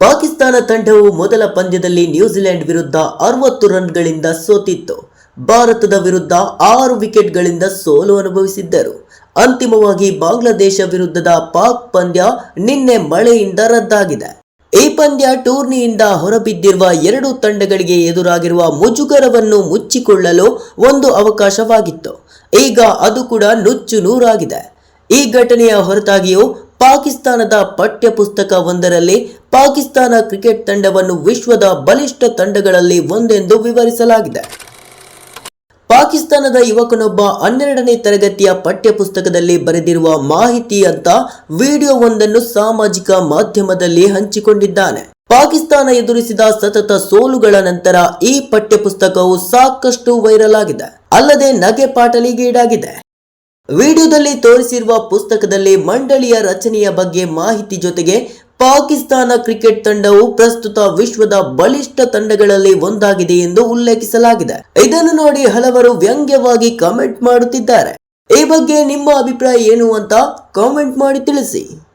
ಪಾಕಿಸ್ತಾನ ತಂಡವು ಮೊದಲ ಪಂದ್ಯದಲ್ಲಿ ನ್ಯೂಜಿಲೆಂಡ್ ವಿರುದ್ಧ ಅರವತ್ತು ರನ್ಗಳಿಂದ ಸೋತಿತ್ತು. ಭಾರತದ ವಿರುದ್ಧ ಆರು ವಿಕೆಟ್ಗಳಿಂದ ಸೋಲು ಅನುಭವಿಸಿದ್ದರು. ಅಂತಿಮವಾಗಿ ಬಾಂಗ್ಲಾದೇಶ ವಿರುದ್ಧದ ಪಾಕ್ ಪಂದ್ಯ ನಿನ್ನೆ ಮಳೆಯಿಂದ ರದ್ದಾಗಿದೆ. ಈ ಪಂದ್ಯ ಟೂರ್ನಿಯಿಂದ ಹೊರಬಿದ್ದಿರುವ ಎರಡು ತಂಡಗಳಿಗೆ ಎದುರಾಗಿರುವ ಮುಜುಗರವನ್ನು ಮುಚ್ಚಿಕೊಳ್ಳಲು ಒಂದು ಅವಕಾಶವಾಗಿತ್ತು. ಈಗ ಅದು ಕೂಡ ನುಚ್ಚು ನೂರಾಗಿದೆ. ಈ ಘಟನೆಯ ಹೊರತಾಗಿಯೂ ಪಾಕಿಸ್ತಾನದ ಪಠ್ಯಪುಸ್ತಕ ಒಂದರಲ್ಲಿ ಪಾಕಿಸ್ತಾನ ಕ್ರಿಕೆಟ್ ತಂಡವನ್ನು ವಿಶ್ವದ ಬಲಿಷ್ಠ ತಂಡಗಳಲ್ಲಿ ಒಂದೆಂದು ವಿವರಿಸಲಾಗಿದೆ. ಪಾಕಿಸ್ತಾನದ ಯುವಕನೊಬ್ಬ ಹನ್ನೆರಡನೇ ತರಗತಿಯ ಪಠ್ಯಪುಸ್ತಕದಲ್ಲಿ ಬರೆದಿರುವ ಮಾಹಿತಿ ಅಂತ ವಿಡಿಯೋವೊಂದನ್ನು ಸಾಮಾಜಿಕ ಮಾಧ್ಯಮದಲ್ಲಿ ಹಂಚಿಕೊಂಡಿದ್ದಾನೆ. ಪಾಕಿಸ್ತಾನ ಎದುರಿಸಿದ ಸತತ ಸೋಲುಗಳ ನಂತರ ಈ ಪಠ್ಯಪುಸ್ತಕವು ಸಾಕಷ್ಟು ವೈರಲ್ ಆಗಿದೆ. ಅಲ್ಲದೆ ನಗೆ ಪಾಟಲಿಗೀಡಾಗಿದೆ ವಿಡಿಯೋದಲ್ಲಿ ತೋರಿಸಿರುವ ಪುಸ್ತಕದಲ್ಲಿ ಮಂಡಳಿಯ ರಚನೆಯ ಬಗ್ಗೆ ಮಾಹಿತಿ ಜೊತೆಗೆ ಪಾಕಿಸ್ತಾನ ಕ್ರಿಕೆಟ್ ತಂಡವು ಪ್ರಸ್ತುತ ವಿಶ್ವದ ಬಲಿಷ್ಠ ತಂಡಗಳಲ್ಲಿ ಒಂದಾಗಿದೆ ಎಂದು ಉಲ್ಲೇಖಿಸಲಾಗಿದೆ. ಇದನ್ನು ನೋಡಿ ಹಲವರು ವ್ಯಂಗ್ಯವಾಗಿ ಕಮೆಂಟ್ ಮಾಡುತ್ತಿದ್ದಾರೆ. ಈ ಬಗ್ಗೆ ನಿಮ್ಮ ಅಭಿಪ್ರಾಯ ಏನು ಅಂತ ಕಾಮೆಂಟ್ ಮಾಡಿ ತಿಳಿಸಿ.